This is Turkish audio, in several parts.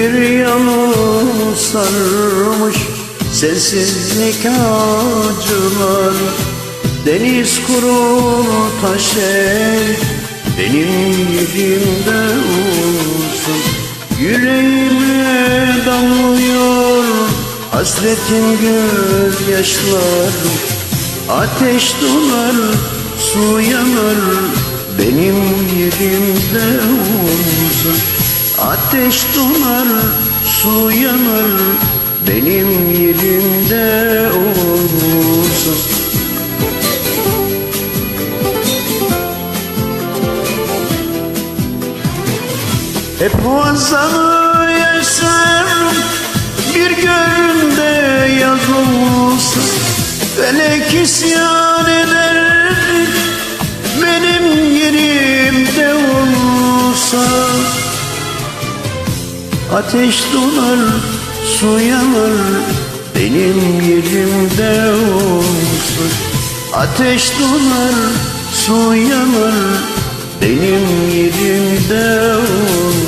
Bir yağmur sarmış sessizlik acılar Deniz kurur taş el benim yerimde olsun Yüreğime damlıyor hasretin gözyaşları. Ateş donar su yanar benim yerimde olsun Ateş donar su yanar benim yerimde olsun Hep vazanı yaşarım Bir gönlümde yaz olsa Felek isyan ederdi Ateş donar su yanar Benim yerimde olsa Ateş donar su yanar Benim yerimde olsa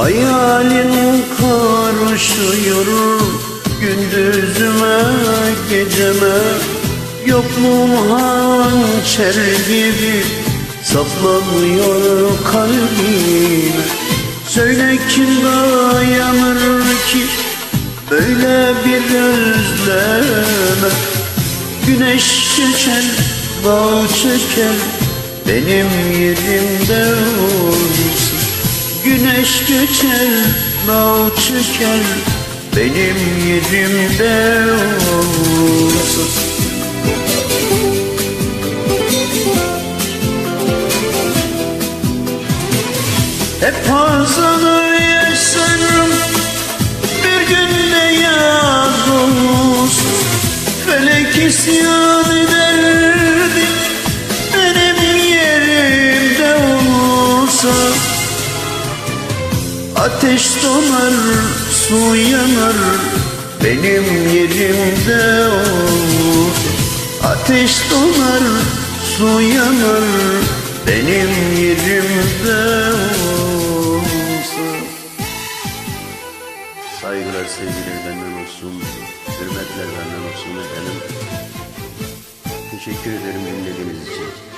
Hayalin karışıyor gündüzüme geceme. Yokluğum hançer gibi saplanıyor kalbime Söyle kim dayanır ki böyle bir özleme? Güneş geçer, dağ çeker benim yerimde olsun Güneş geçer, dağ çeker. Benim yerimde olsun Hep hazanı yaşarım Bir günde yaz olsun Felek isyan Ateş donar, su yanar Benim yerimde olur. Ateş donar, su yanar Benim yerimde olsa Saygılar, sevgiler benden olsun Hürmetler benden olsun efendim. Teşekkür ederim dinlediğiniz için